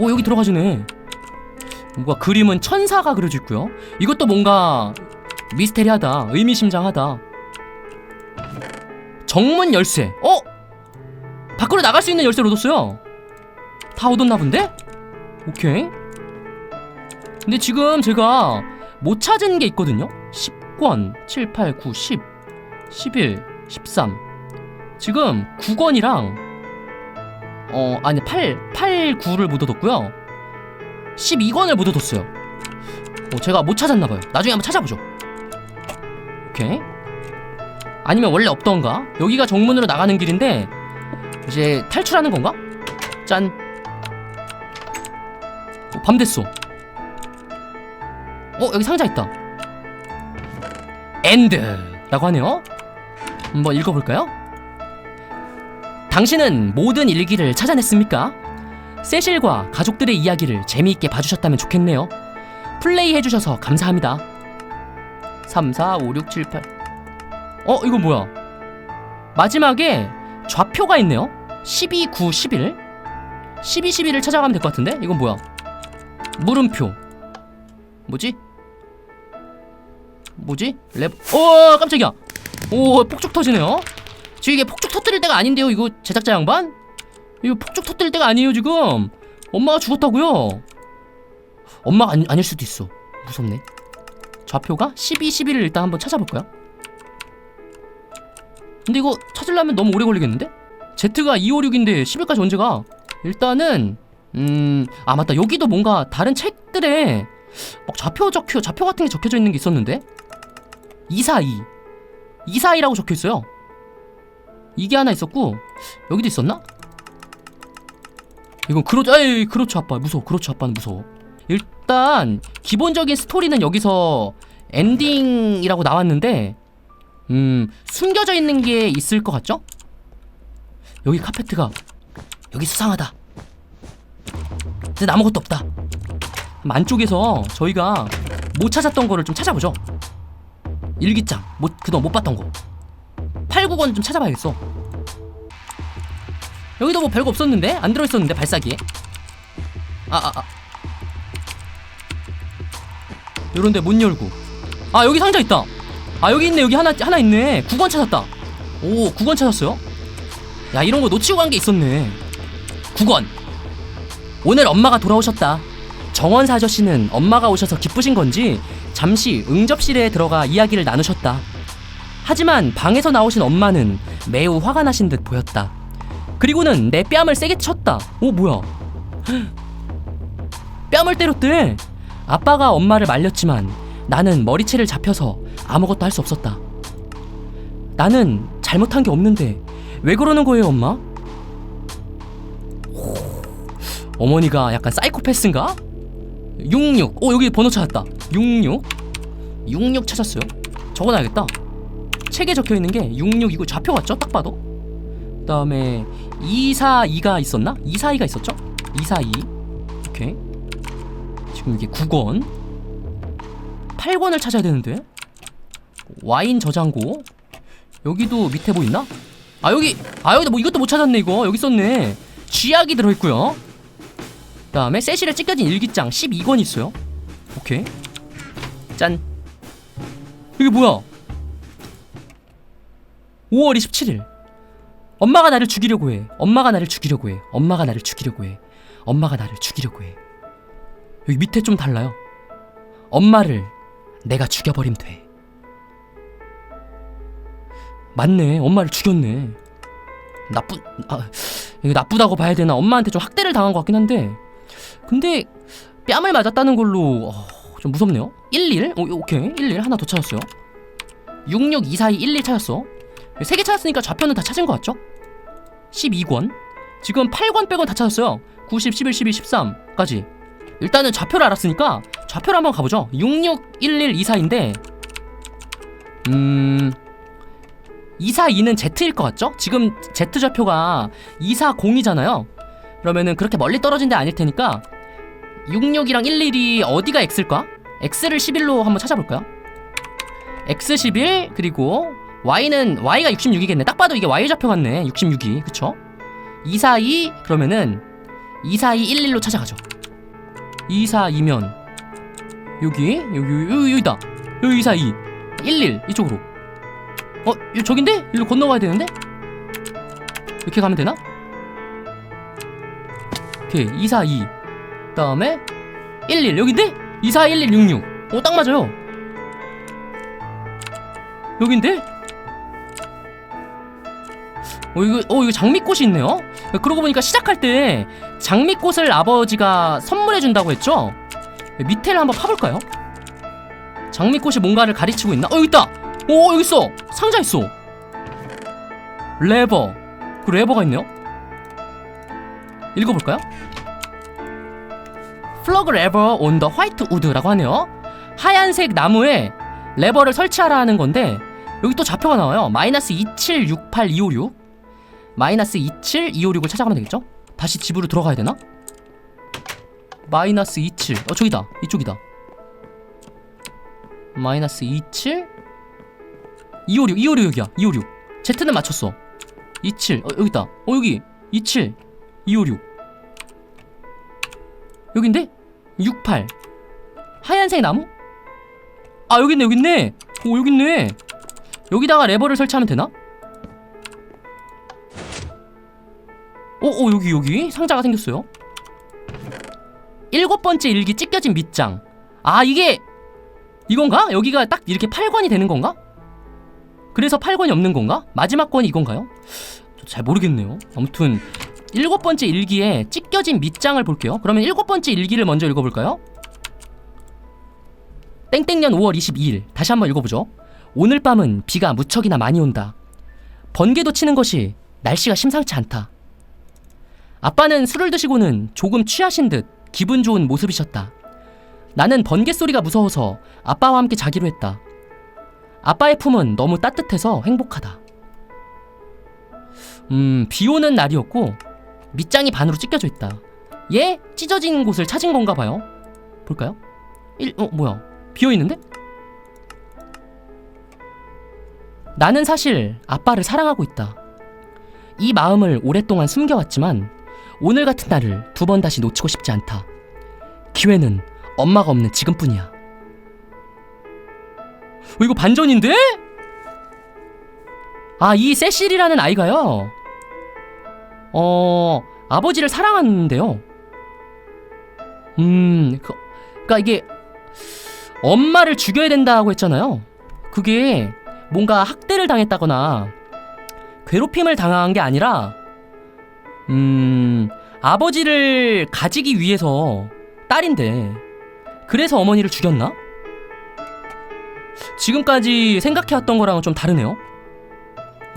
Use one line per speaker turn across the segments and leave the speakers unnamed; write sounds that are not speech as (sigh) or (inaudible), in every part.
오 여기 들어가지네. 뭔가 그림은 천사가 그려져 있고요. 이것도 뭔가 미스테리하다 의미심장하다. 정문 열쇠. 어? 밖으로 나갈 수 있는 열쇠를 얻었어요? 다 얻었나 본데? 오케이. 근데 지금 제가 못 찾은 게 있거든요. 10권 7, 8, 9, 10 11, 13 지금 9권이랑 어 아니 8, 8, 9를 못 얻었고요. 12권을 못 얻었어요. 어, 제가 못 찾았나봐요. 나중에 한번 찾아보죠. 오케이. 아니면 원래 없던가? 여기가 정문으로 나가는 길인데 이제 탈출하는 건가? 짠. 어, 밤 됐어. 어 여기 상자 있다. 엔드라고 하네요. 한번 읽어볼까요? 당신은 모든 일기를 찾아냈습니까? 세실과 가족들의 이야기를 재미있게 봐주셨다면 좋겠네요. 플레이 해주셔서 감사합니다. 3, 4, 5, 6, 7, 8. 어, 이거 뭐야? 마지막에 좌표가 있네요. 12, 9, 11. 12, 11을 찾아가면 될 것 같은데? 이건 뭐야? 물음표. 뭐지? 뭐지? 랩. 오, 깜짝이야. 오, 폭죽 터지네요. 지금 이게 폭죽 터뜨릴 때가 아닌데요, 이거 제작자 양반? 이거 폭죽 터뜨릴 때가 아니에요 지금 엄마가 죽었다고요 엄마가 아니, 아닐 수도 있어 무섭네 좌표가 12, 11을 일단 한번 찾아볼까요? 근데 이거 찾으려면 너무 오래 걸리겠는데? Z가 256인데 11까지 언제 가? 일단은 음 아 맞다 여기도 뭔가 다른 책들에 막 좌표 적혀 좌표 같은 게 적혀져 있는 게 있었는데 242 242라고 적혀 있어요 이게 하나 있었고 여기도 있었나? 이건 그렇죠. 에이 그렇죠 아빠. 무서워. 그렇죠 아빠는 무서워. 일단 기본적인 스토리는 여기서 엔딩이라고 나왔는데 음 숨겨져 있는 게 있을 것 같죠? 여기 카페트가 여기 수상하다. 근데 아무것도 없다. 안쪽에서 저희가 못 찾았던 거를 좀 찾아보죠. 일기장 못, 그동안 못 봤던 거 8, 9권 좀 찾아봐야겠어. 여기도 뭐 별거 없었는데? 안 들어있었는데 발사기에? 아 아, 아. 요런데 못 열고. 아 여기 상자 있다. 아 여기 있네. 여기 하나 하나 있네. 9권 찾았다. 오 9권 찾았어요? 야 이런 거 놓치고 간 게 있었네. 9권. 오늘 엄마가 돌아오셨다. 정원사 아저씨는 엄마가 오셔서 기쁘신 건지 잠시 응접실에 들어가 이야기를 나누셨다 하지만 방에서 나오신 엄마는 매우 화가 나신 듯 보였다 그리고는 내 뺨을 세게 쳤다. 오 뭐야? (gasps) 뺨을 때렸대. 아빠가 엄마를 말렸지만 나는 머리채를 잡혀서 아무것도 할 수 없었다. 나는 잘못한 게 없는데 왜 그러는 거예요, 엄마? (gasps) 어머니가 약간 사이코패스인가? 66. 오 여기 번호 찾았다. 66. 66 찾았어요. 적어놔야겠다. 책에 적혀 있는 게 66이고 좌표 같죠? 딱 봐도. 그다음에 242가 있었나? 242가 있었죠? 242 오케이. 지금 이게 9권. 8권을 찾아야 되는데. 와인 저장고. 여기도 밑에 뭐 있나? 아 여기! 아 여기도 뭐 이것도 못 찾았네 이거. 여기 있었네. 쥐약이 들어있고요. 그 다음에 세실에 찢겨진 일기장 12권 있어요. 오케이. 짠. 이게 뭐야 5월 27일 엄마가 나를 죽이려고 해. 엄마가 나를 죽이려고 해. 엄마가 나를 죽이려고 해. 엄마가 나를 죽이려고 해. 여기 밑에 좀 달라요. 엄마를 내가 죽여버림 돼. 맞네. 엄마를 죽였네. 나쁘, 아, 이거 나쁘다고 봐야 되나? 엄마한테 좀 학대를 당한 것 같긴 한데. 근데 뺨을 맞았다는 걸로 어, 좀 무섭네요. 11? 오, 오케이. 11 하나 더 찾았어요. 66, 242, 11 찾았어. 세 개 찾았으니까 좌표는 다 찾은 것 같죠? 12권 지금 8권 빼곤 다 찾았어요 90, 11, 12, 13까지 일단은 좌표를 알았으니까 좌표를 한번 가보죠 661124인데 음... 242는 Z일 것 같죠? 지금 Z 좌표가 240이잖아요 그러면은 그렇게 멀리 떨어진 데 아닐 테니까 66이랑 11이 어디가 X일까? X를 11로 한번 찾아볼까요? X11 그리고 Y는 Y가 66이겠네. 딱 봐도 이게 Y 같네. 66이. 그쵸? 242 그러면은 24211로 찾아가죠. 242면 여기 여기 여기 여기다 여기 242 11 이쪽으로 어 여, 저긴데 일로 건너가야 되는데 이렇게 가면 되나? 오케이 242 그다음에 11 여긴데 241166 어 딱 맞아요 여긴데 어 이거 어 이거 장미꽃이 있네요. 그러고 보니까 시작할 때 장미꽃을 아버지가 선물해 준다고 했죠. 밑에를 한번 파볼까요? 장미꽃이 뭔가를 가르치고 있나? 어 있다. 오 여기 있어. 상자 있어. 레버. 그 레버가 있네요. 읽어볼까요? 플러그 레버 온 더 화이트 우드라고 하네요. 하얀색 나무에 레버를 설치하라 하는 건데 여기 또 좌표가 나와요. 마이너스 2768256 마이너스 27256을 찾아가면 되겠죠? 다시 집으로 들어가야 되나? 마이너스 27. 어 저기다. 이쪽이다. 마이너스 27 256 256 여기야. 256. Z는 맞췄어. 27. 어 여기 있다. 어 여기 27 256. 여긴데? 68. 하얀색 나무? 아 여기 있네 여기 있네. 오 여기 있네. 여기다가 레버를 설치하면 되나? 오, 오 여기 여기 상자가 생겼어요. 일곱 번째 일기 찢겨진 밑장. 아 이게 이건가? 여기가 딱 이렇게 8권이 되는 건가? 그래서 8권이 없는 건가? 마지막 권이 이건가요? 저잘 모르겠네요. 아무튼 일곱 번째 일기에 찢겨진 밑장을 볼게요. 그러면 일곱 번째 일기를 먼저 읽어볼까요? 땡땡년 5월 22일 다시 한번 읽어보죠. 오늘 밤은 비가 무척이나 많이 온다. 번개도 치는 것이 날씨가 심상치 않다. 아빠는 술을 드시고는 조금 취하신 듯 기분 좋은 모습이셨다. 나는 번개 소리가 무서워서 아빠와 함께 자기로 했다. 아빠의 품은 너무 따뜻해서 행복하다. 음, 비 오는 날이었고 밑장이 반으로 찢겨져 있다. 얘 찢어진 곳을 찾은 건가 봐요. 볼까요? 1, 어, 뭐야? 비어 있는데? 나는 사실 아빠를 사랑하고 있다. 이 마음을 오랫동안 숨겨왔지만 오늘 같은 날을 두 번 다시 놓치고 싶지 않다. 기회는 엄마가 없는 지금뿐이야. 어, 이거 반전인데? 아, 이 세실이라는 아이가요. 어, 아버지를 사랑하는데요. 음, 그, 그니까 이게 엄마를 죽여야 된다고 했잖아요. 그게 뭔가 학대를 당했다거나 괴롭힘을 당한 게 아니라 음 아버지를 가지기 위해서 딸인데 그래서 어머니를 죽였나? 지금까지 생각해왔던 거랑은 좀 다르네요.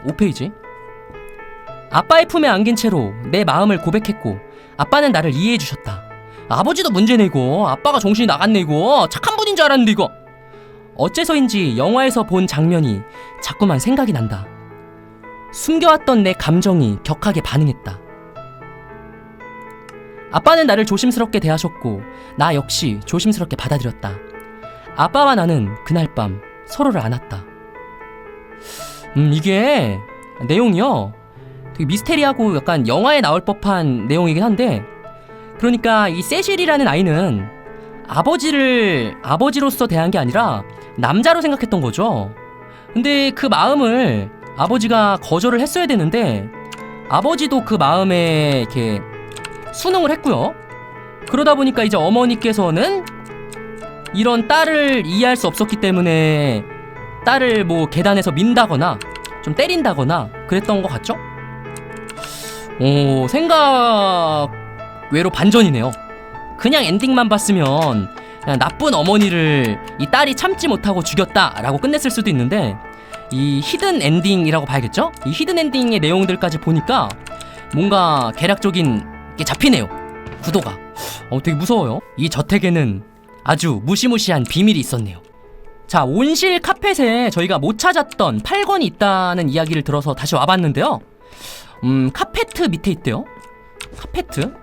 5페이지 아빠의 품에 안긴 채로 내 마음을 고백했고 아빠는 나를 이해해 주셨다. 아버지도 이거 아빠가 정신이 나갔네 이거 착한 분인 줄 알았는데 이거 어째서인지 영화에서 본 장면이 자꾸만 생각이 난다. 숨겨왔던 내 감정이 격하게 반응했다. 아빠는 나를 조심스럽게 대하셨고 나 역시 조심스럽게 받아들였다. 아빠와 나는 그날 밤 서로를 안았다. 음 이게 내용이요. 되게 미스테리하고 약간 영화에 나올 법한 내용이긴 한데 그러니까 이 세실이라는 아이는 아버지를 아버지로서 대한 게 아니라 남자로 생각했던 거죠. 근데 그 마음을 아버지가 거절을 했어야 되는데 아버지도 그 마음에 이렇게 순응을 했고요. 그러다 보니까 이제 어머니께서는 이런 딸을 이해할 수 없었기 때문에 딸을 뭐 계단에서 민다거나 좀 때린다거나 그랬던 것 같죠? 오 생각 외로 반전이네요. 그냥 엔딩만 봤으면 그냥 나쁜 어머니를 이 딸이 참지 못하고 죽였다라고 끝냈을 수도 있는데 이 히든 엔딩이라고 봐야겠죠? 이 히든 엔딩의 내용들까지 보니까 뭔가 계략적인 게 잡히네요. 구도가. 어, 되게 무서워요. 이 저택에는 아주 무시무시한 비밀이 있었네요. 자, 온실 카펫에 저희가 못 찾았던 8권이 있다는 이야기를 들어서 다시 와봤는데요. 음, 카페트 밑에 있대요. 카페트?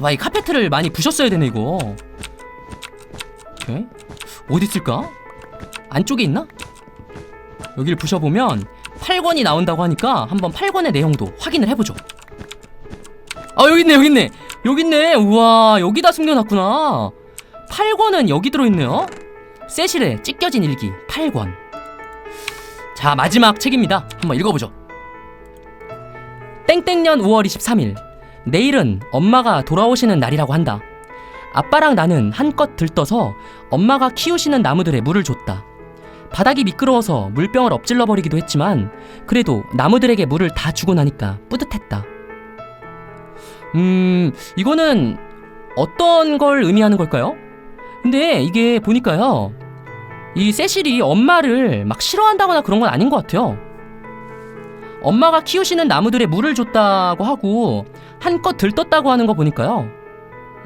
와, 이 카페트를 많이 부셨어야 되네, 이거. 오케이. 어디 있을까? 안쪽에 있나? 여기를 부셔보면 8권이 나온다고 하니까 한번 8권의 내용도 확인을 해보죠. 아, 여기 있네, 여기 있네. 여기 있네. 우와, 여기다 숨겨놨구나. 8권은 여기 들어있네요. 세실의 찢겨진 일기 8권. 자, 마지막 책입니다. 한번 읽어보죠. 땡땡년 5월 23일. 내일은 엄마가 돌아오시는 날이라고 한다. 아빠랑 나는 한껏 들떠서 엄마가 키우시는 나무들에 물을 줬다. 바닥이 미끄러워서 물병을 엎질러 버리기도 했지만 그래도 나무들에게 물을 다 주고 나니까 뿌듯했다. 음, 이거는 어떤 걸 의미하는 걸까요? 근데 이게 보니까요. 이 세실이 엄마를 막 싫어한다거나 그런 건 아닌 것 같아요. 엄마가 키우시는 나무들에 물을 줬다고 하고 한껏 들떴다고 하는 거 보니까요.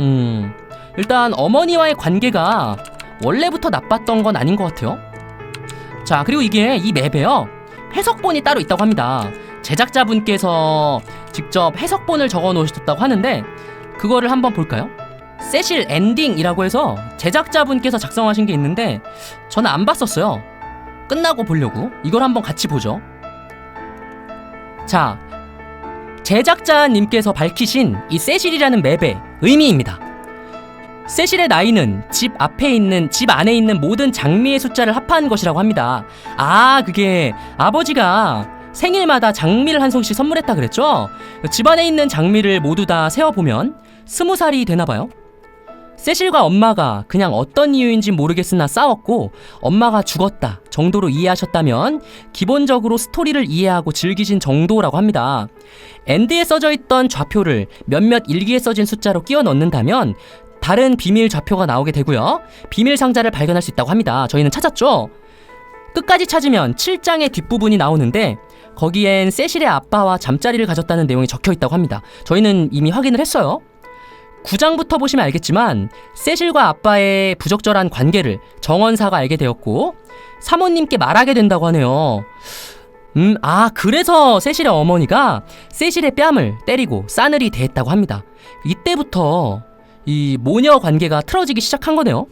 음, 일단 어머니와의 관계가 원래부터 나빴던 건 아닌 것 같아요. 자, 그리고 이게 이 맵에요. 해석본이 따로 있다고 합니다. 제작자분께서 직접 해석본을 적어 놓으셨다고 하는데 그거를 한번 볼까요? 세실 엔딩이라고 해서 제작자분께서 작성하신 게 있는데 저는 안 봤었어요. 끝나고 보려고. 이걸 한번 같이 보죠. 자, 제작자님께서 밝히신 이 세실이라는 맵의 의미입니다. 세실의 나이는 집 앞에 있는 집 안에 있는 모든 장미의 숫자를 합한 것이라고 합니다. 아, 그게 아버지가 생일마다 장미를 한 송이씩 선물했다 그랬죠? 집 안에 있는 장미를 모두 다 세어 보면 스무 살이 되나 봐요. 세실과 엄마가 그냥 어떤 이유인지 모르겠으나 싸웠고 엄마가 죽었다 정도로 이해하셨다면 기본적으로 스토리를 이해하고 즐기신 정도라고 합니다. 엔드에 써져 있던 좌표를 몇몇 일기에 써진 숫자로 끼워 넣는다면 다른 비밀 좌표가 나오게 되고요. 비밀 상자를 발견할 수 있다고 합니다. 저희는 찾았죠? 끝까지 찾으면 7장의 뒷부분이 나오는데 거기엔 세실의 아빠와 잠자리를 가졌다는 내용이 적혀 있다고 합니다. 저희는 이미 확인을 했어요. 9장부터 보시면 알겠지만 세실과 아빠의 부적절한 관계를 정원사가 알게 되었고 사모님께 말하게 된다고 하네요. 음, 아, 그래서 세실의 어머니가 세실의 뺨을 때리고 싸늘이 대했다고 합니다. 이때부터 이 모녀 관계가 틀어지기 시작한 거네요.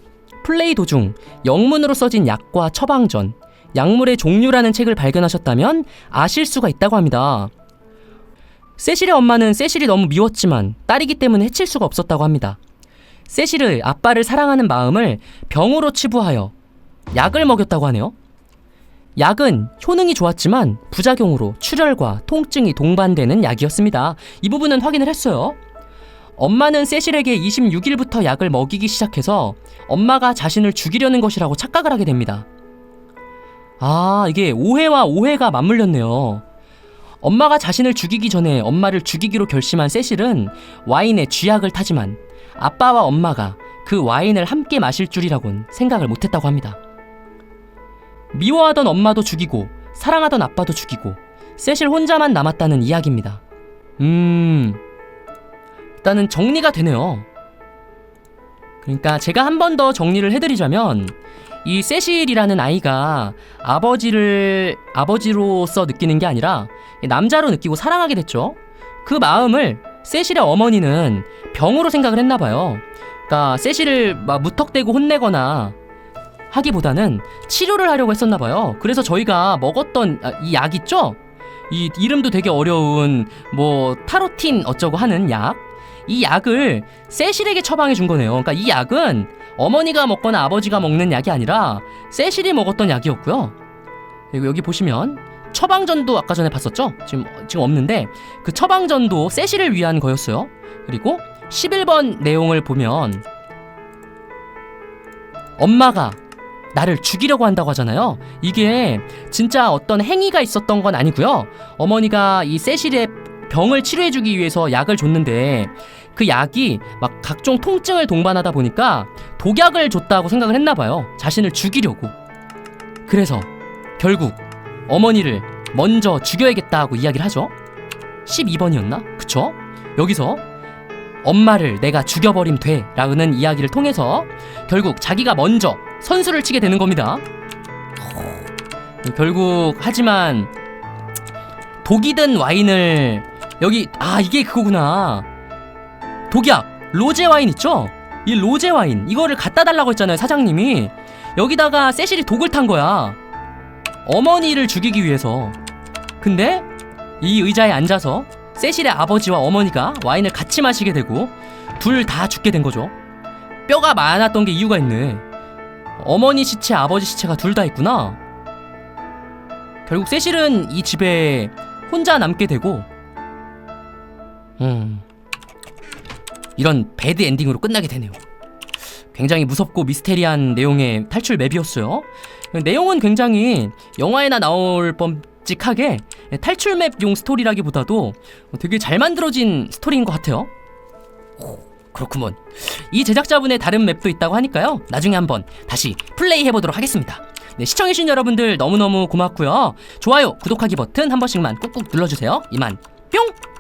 플레이 도중 영문으로 써진 약과 처방전, 약물의 종류라는 책을 발견하셨다면 아실 수가 있다고 합니다. 세실의 엄마는 세실이 너무 미웠지만 딸이기 때문에 해칠 수가 없었다고 합니다. 세실의 아빠를 사랑하는 마음을 병으로 치부하여 약을 먹였다고 하네요. 약은 효능이 좋았지만 부작용으로 출혈과 통증이 동반되는 약이었습니다. 이 부분은 확인을 했어요. 엄마는 세실에게 26일부터 약을 먹이기 시작해서 엄마가 자신을 죽이려는 것이라고 착각을 하게 됩니다. 아, 이게 오해와 오해가 맞물렸네요. 엄마가 자신을 죽이기 전에 엄마를 죽이기로 결심한 세실은 와인에 쥐약을 타지만 아빠와 엄마가 그 와인을 함께 마실 줄이라곤 생각을 못했다고 합니다. 미워하던 엄마도 죽이고 사랑하던 아빠도 죽이고 세실 혼자만 남았다는 이야기입니다. 음, 일단은 정리가 되네요. 그러니까 제가 한 번 더 정리를 해드리자면 이 세실이라는 아이가 아버지를 아버지로서 느끼는 게 아니라 남자로 느끼고 사랑하게 됐죠. 그 마음을 세실의 어머니는 병으로 생각을 했나 봐요. 그러니까 세실을 막 무턱대고 혼내거나 하기보다는 치료를 하려고 했었나 봐요. 그래서 저희가 먹었던 아, 이약 있죠? 이 이름도 되게 어려운 뭐 타로틴 어쩌고 하는 약. 이 약을 세실에게 처방해 준 거네요. 그러니까 이 약은 어머니가 먹거나 아버지가 먹는 약이 아니라 세실이 먹었던 약이었고요. 그리고 여기 보시면 처방전도 아까 전에 봤었죠? 지금 지금 없는데 그 처방전도 세실을 위한 거였어요. 그리고 11번 내용을 보면 엄마가 나를 죽이려고 한다고 하잖아요. 이게 진짜 어떤 행위가 있었던 건 아니고요. 어머니가 이 세실의 병을 치료해주기 위해서 약을 줬는데 그 약이 막 각종 통증을 동반하다 보니까 독약을 줬다고 생각을 했나 봐요. 자신을 죽이려고. 그래서 결국 어머니를 먼저 죽여야겠다고 이야기를 하죠. 12번이었나? 그쵸? 여기서 엄마를 내가 죽여버림 돼 라는 이야기를 통해서 결국 자기가 먼저 선수를 치게 되는 겁니다. 결국 하지만 독이 든 와인을 여기 아 이게 그거구나 독약 로제 와인 있죠? 이 로제 와인 이거를 갖다 달라고 했잖아요 사장님이 여기다가 세실이 독을 탄 거야 어머니를 죽이기 위해서 근데 이 의자에 앉아서 세실의 아버지와 어머니가 와인을 같이 마시게 되고 둘 다 죽게 된 거죠 뼈가 많았던 게 이유가 있네. 어머니 시체, 아버지 시체가 둘 다 있구나. 결국 세실은 이 집에 혼자 남게 되고, 음, 이런 배드 엔딩으로 끝나게 되네요. 굉장히 무섭고 미스테리한 내용의 탈출 맵이었어요. 내용은 굉장히 영화에나 나올 법직하게 탈출 맵용 스토리라기보다도 되게 잘 만들어진 스토리인 것 같아요. 오, 그렇구먼. 이 제작자분의 다른 맵도 있다고 하니까요. 나중에 한번 다시 플레이 해보도록 하겠습니다. 네, 시청해주신 여러분들 너무너무 고맙고요. 좋아요, 구독하기 버튼 한 번씩만 꾹꾹 눌러주세요. 이만 뿅!